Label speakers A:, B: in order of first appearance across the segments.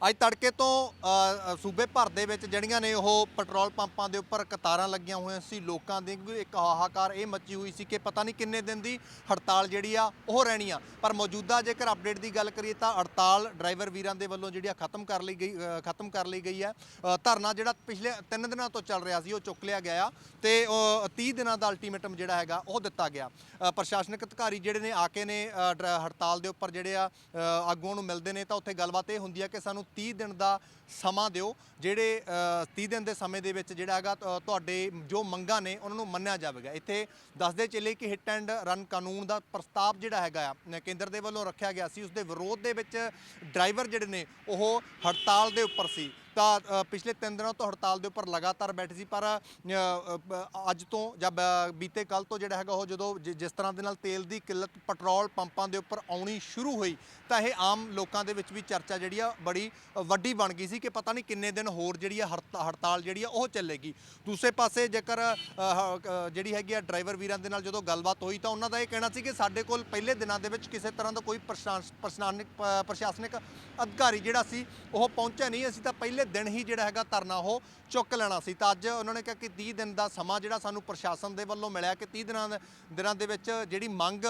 A: ਅੱਜ ਤੜਕੇ ਤੋਂ ਸੂਬੇ ਭਰ ਦੇ ਵਿੱਚ ਜਿਹੜੀਆਂ ਨੇ ਉਹ ਪੈਟਰੋਲ ਪੰਪਾਂ ਦੇ ਉੱਪਰ ਕਤਾਰਾਂ ਲੱਗੀਆਂ ਹੋਈਆਂ ਸੀ ਲੋਕਾਂ ਦੀ ਇੱਕ ਹਾਹਾਕਾਰ ਇਹ ਮੱਚੀ ਹੋਈ ਸੀ ਕਿ ਪਤਾ ਨਹੀਂ ਕਿੰਨੇ ਦਿਨ ਦੀ ਹੜਤਾਲ ਜਿਹੜੀ ਆ ਉਹ ਰਹਿਣੀ ਆ। ਪਰ ਮੌਜੂਦਾ ਜੇਕਰ ਅਪਡੇਟ ਦੀ ਗੱਲ ਕਰੀਏ ਤਾਂ ਹੜਤਾਲ ਡਰਾਈਵਰ ਵੀਰਾਂ ਦੇ ਵੱਲੋਂ ਜਿਹੜੀ ਆ ਖਤਮ ਕਰ ਲਈ ਗਈ ਖਤਮ ਕਰ ਲਈ ਗਈ ਹੈ। ਧਰਨਾ ਜਿਹੜਾ ਪਿਛਲੇ 3 ਦਿਨਾਂ ਤੋਂ ਚੱਲ ਰਿਹਾ ਸੀ ਉਹ ਚੁੱਕ ਲਿਆ ਗਿਆ ਤੇ ਅ, 30 ਦਿਨਾਂ ਦਾ ਅਲਟੀਮੇਟਮ ਜਿਹੜਾ ਹੈਗਾ ਉਹ ਦਿੱਤਾ ਗਿਆ। ਪ੍ਰਸ਼ਾਸਨਿਕ ਅਧਿਕਾਰੀ ਜਿਹੜੇ ਨੇ ਆ ਕੇ ਨੇ ਅ, ਹੜਤਾਲ ਦੇ ਉੱਪਰ ਜਿਹੜੇ ਆ ਆਗੂਆਂ ਨੂੰ ਮਿਲਦੇ ਨੇ ਤਾਂ ਉੱਥੇ ਗੱਲਬਾਤ ਇਹ ਹੁੰਦੀ ਹੈ ਕਿ ਸਾਨੂੰ 30 ਦਿਨ ਦਾ ਸਮਾਂ ਦਿਓ ਜਿਹੜੇ ਅ, 30 ਦਿਨ ਦੇ ਸਮੇਂ ਦੇ ਵਿੱਚ ਜਿਹੜਾ ਹੈਗਾ ਤੁਹਾਡੇ ਜੋ ਮੰਗਾਂ ਨੇ ਉਹਨਾਂ ਨੂੰ ਮੰਨਿਆ ਜਾਵੇਗਾ। ਇੱਥੇ ਦੱਸਦੇ ਚੱਲੇ ਕਿ ਹਿੱਟ ਐਂਡ ਰਨ ਕਾਨੂੰਨ ਦਾ ਪ੍ਰਸਤਾਵ ਜਿਹੜਾ ਹੈਗਾ ਆ ਕੇਂਦਰ ਦੇ ਵੱਲੋਂ ਰੱਖਿਆ ਗਿਆ ਸੀ। ਉਸ ਦੇ ਵਿਰੋਧ ਦੇ ਵਿੱਚ ਡਰਾਈਵਰ ਜਿਹੜੇ ਨੇ ਉਹ ਹੜਤਾਲ ਦੇ ਉੱਪਰ ਸੀ। ਤਾਂ ਪਿਛਲੇ 3 ਦਿਨਾਂ ਤੋਂ ਹੜਤਾਲ ਦੇ ਉੱਪਰ ਲਗਾਤਾਰ ਬੈਠੇ ਸੀ, ਪਰ ਅੱਜ ਤੋਂ ਜਾਂ ਬ- ਬੀਤੇ ਕੱਲ ਤੋਂ ਜਿਹੜਾ ਹੈਗਾ ਉਹ ਜਦੋਂ ਜਿ- ਜਿਸ ਤਰ੍ਹਾਂ ਦੇ ਨਾਲ ਤੇਲ ਦੀ ਕਿੱਲਤ ਪੈਟਰੋਲ ਪੰਪਾਂ ਦੇ ਉੱਪਰ ਆਉਣੀ ਸ਼ੁਰੂ ਹੋਈ, ਤਾਂ ਇਹ ਆਮ ਲੋਕਾਂ ਦੇ ਵਿੱਚ ਵੀ ਚਰਚਾ ਜਿਹੜੀ ਆ ਬੜੀ ਵੱਡੀ ਬਣ ਗਈ ਸੀ ਕਿ ਪਤਾ ਨਹੀਂ ਕਿੰਨੇ ਦਿਨ ਹੋਰ ਜਿਹੜੀ ਆ ਹੜਤਾ- ਹੜਤਾਲ ਜਿਹੜੀ ਆ ਉਹ ਚੱਲੇਗੀ। ਦੂਸਰੇ ਪਾਸੇ ਜੇਕਰ ਜਿਹੜੀ ਹੈਗੀ ਆ ਡਰਾਈਵਰ ਵੀਰਾਂ ਦੇ ਨਾਲ ਜਦੋਂ ਗੱਲਬਾਤ ਹੋਈ, ਤਾਂ ਉਹਨਾਂ ਦਾ ਇਹ ਕਹਿਣਾ ਸੀ ਕਿ ਸਾਡੇ ਕੋਲ ਪਹਿਲੇ ਦਿਨਾਂ ਦੇ ਵਿੱਚ ਕਿਸੇ ਤਰ੍ਹਾਂ ਦਾ ਕੋਈ ਪ੍ਰਸ਼ਾਸ- ਪ੍ਰਸ਼ਾਸਨਿਕ ਪ੍ਰਸ਼ਾਸਨਿਕ, ਅਧਿਕਾਰੀ ਜਿਹੜਾ ਸੀ, ਉਹ ਪਹੁੰਚਿਆ ਨਹੀਂ, ਅਸੀਂ ਤਾਂ ਪਹਿਲੇ ਦਿਨ ਹੀ ਜਿਹੜਾ ਹੈਗਾ ਧਰਨਾ ਉਹ ਚੁੱਕ ਲੈਣਾ ਸੀ। ਤਾਂ ਅੱਜ ਉਹਨਾਂ ਨੇ ਕਿਹਾ ਕਿ 30 ਦਿਨ ਦਾ ਸਮਾਂ ਜਿਹੜਾ ਸਾਨੂੰ ਪ੍ਰਸ਼ਾਸਨ ਦੇ ਵੱਲੋਂ ਮਿਲਿਆ ਕਿ 30 ਦਿਨਾਂ ਦਿਨਾਂ ਦੇ ਵਿੱਚ ਜਿਹੜੀ ਮੰਗ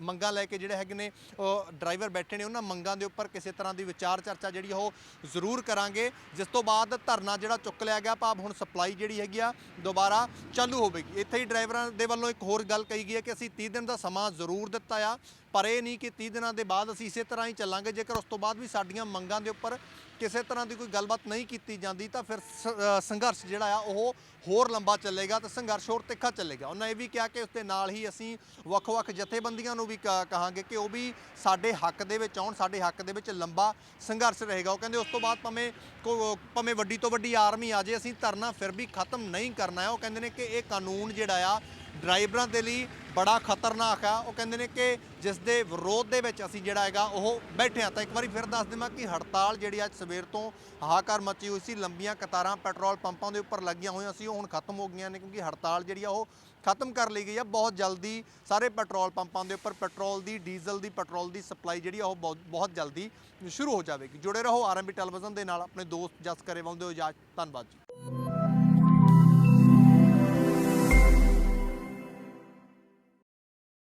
A: ਮੰਗਾਂ ਲੈ ਕੇ ਜਿਹੜੇ ਹੈਗੇ ਨੇ, ਉਹ ਡਰਾਈਵਰ ਬੈਠੇ ਨੇ, ਉਹਨਾਂ ਮੰਗਾਂ ਦੇ ਉੱਪਰ ਕਿਸੇ ਤਰ੍ਹਾਂ ਦੀ ਵਿਚਾਰ ਚਰਚਾ ਜਿਹੜੀ ਉਹ ਜ਼ਰੂਰ ਕਰਾਂਗੇ। ਜਿਸ ਤੋਂ ਬਾਅਦ ਧਰਨਾ ਜਿਹੜਾ ਚੁੱਕ ਲਿਆ ਗਿਆ, ਭਾਵ ਹੁਣ ਸਪਲਾਈ ਜਿਹੜੀ ਹੈਗੀ ਆ, ਦੁਬਾਰਾ ਚਾਲੂ ਹੋਵੇਗੀ। ਇੱਥੇ ਹੀ ਡਰਾਈਵਰਾਂ ਦੇ ਵੱਲੋਂ ਇੱਕ ਹੋਰ ਗੱਲ ਕਹੀ ਗਈ ਹੈ ਕਿ ਅਸੀਂ 30 ਦਿਨ ਦਾ ਸਮਾਂ ਜ਼ਰੂਰ ਦਿੱਤਾ ਆ, ਪਰ ਇਹ ਨਹੀਂ ਕਿ 30 ਦਿਨਾਂ ਦੇ ਬਾਅਦ ਅਸੀਂ ਇਸੇ ਤਰ੍ਹਾਂ ਹੀ ਚੱਲਾਂਗੇ। ਜੇਕਰ ਉਸ ਤੋਂ ਬਾਅਦ ਵੀ ਸਾਡੀਆਂ ਮੰਗਾਂ ਦੇ ਉੱਪਰ ਕਿਸੇ ਤਰ੍ਹਾਂ ਦੀ ਕੋਈ ਗੱਲਬਾਤ ਨਹੀਂ ਕੀਤੀ ਜਾਂਦੀ ਤਾਂ ਫਿਰ ਸ- ਸੰਘਰਸ਼ ਜਿਹੜਾ ਆ ਉਹ ਹੋਰ ਲੰਬਾ ਚੱਲੇਗਾ ਤੇ ਸੰਘਰਸ਼ ਹੋਰ ਤਿੱਖਾ ਚੱਲੇਗਾ। ਉਹਨਾਂ ਇਹ ਵੀ ਕਿਹਾ ਕਿ ਉਸ ਦੇ ਨਾਲ ਹੀ ਅਸੀਂ ਵੱਖ-ਵੱਖ ਜਥੇਬੰਦੀਆਂ ਨੂੰ ਵੀ ਕ- ਕਹਾਂਗੇ ਕਿ ਉਹ ਵੀ ਸਾਡੇ ਹੱਕ ਦੇ ਵਿੱਚ ਆਉਣ, ਸਾਡੇ ਹੱਕ ਦੇ ਵਿੱਚ ਲੰਬਾ ਸੰਘਰਸ਼ ਰਹੇਗਾ। ਉਹ ਕਹਿੰਦੇ ਉਸ ਤੋਂ ਬਾਅਦ ਭਾਵੇਂ ਕੋ- ਭਾਵੇਂ ਵੱਡੀ ਤੋਂ ਵੱਡੀ ਆਰਮੀ ਆ ਜੇ, ਅਸੀਂ ਧਰਨਾ ਫਿਰ ਵੀ ਖਤਮ ਨਹੀਂ ਕਰਨਾ ਹੈ। ਉਹ ਕਹਿੰਦੇ ਨੇ ਕਿ ਇਹ ਕਾਨੂੰਨ ਜਿਹੜਾ ਆ ਡਰਾਈਵਰਾਂ ਦੇ ਲਈ ਬੜਾ ਖਤਰਨਾਕ ਆ। ਉਹ ਕਹਿੰਦੇ ਨੇ ਕਿ ਜਿਸ ਦੇ ਵਿਰੋਧ ਦੇ ਵਿੱਚ ਅਸੀਂ ਜਿਹੜਾ ਹੈਗਾ, ਉਹ ਬੈਠੇ ਆ ਤਾਂ ਇੱਕ ਵਾਰੀ ਫਿਰ ਦੱਸ ਦੇਵਾਂ ਕਿ ਹੜਤਾਲ ਜਿਹੜੀ ਅੱਜ ਸਵੇਰ ਤੋਂ ਹਾਹਾਕਾਰ ਮਚੀ ਹੋਈ ਸੀ। ਲੰਬੀਆਂ ਕਤਾਰਾਂ ਪੈਟਰੋਲ ਪੰਪਾਂ ਦੇ ਉੱਪਰ ਲੱਗੀਆਂ ਹੋਈਆਂ ਸੀ। ਉਹ ਹੁਣ ਖਤਮ ਹੋ ਗਈਆਂ ਨੇ ਕਿਉਂਕਿ ਹੜਤਾਲ ਜਿਹੜੀ ਆ, ਉਹ ਖਤਮ ਕਰ ਲਈ ਗਈ ਆ। ਬਹੁਤ ਜਲਦੀ ਸਾਰੇ ਪੈਟਰੋਲ ਪੰਪਾਂ ਦੇ ਉੱਪਰ ਪੈਟਰੋਲ ਦੀ, ਡੀਜ਼ਲ ਦੀ, ਪੈਟਰੋਲ ਦੀ ਸਪਲਾਈ ਜਿਹੜੀ ਆ, ਉਹ ਬਹੁਤ ਬਹੁਤ ਜਲਦੀ ਸ਼ੁਰੂ ਹੋ ਜਾਵੇਗੀ। ਜੁੜੇ ਰਹੋ ਆਰਐਮਬੀ ਟੈਲੀਵਿਜ਼ਨ ਦੇ ਨਾਲ। ਆਪਣੇ ਦੋਸਤ ਜਸ ਕਰੇ ਵੰਦੇ ਹੋ ਇਜਾਜ਼ਤ। ਧੰਨਵਾਦ ਜੀ।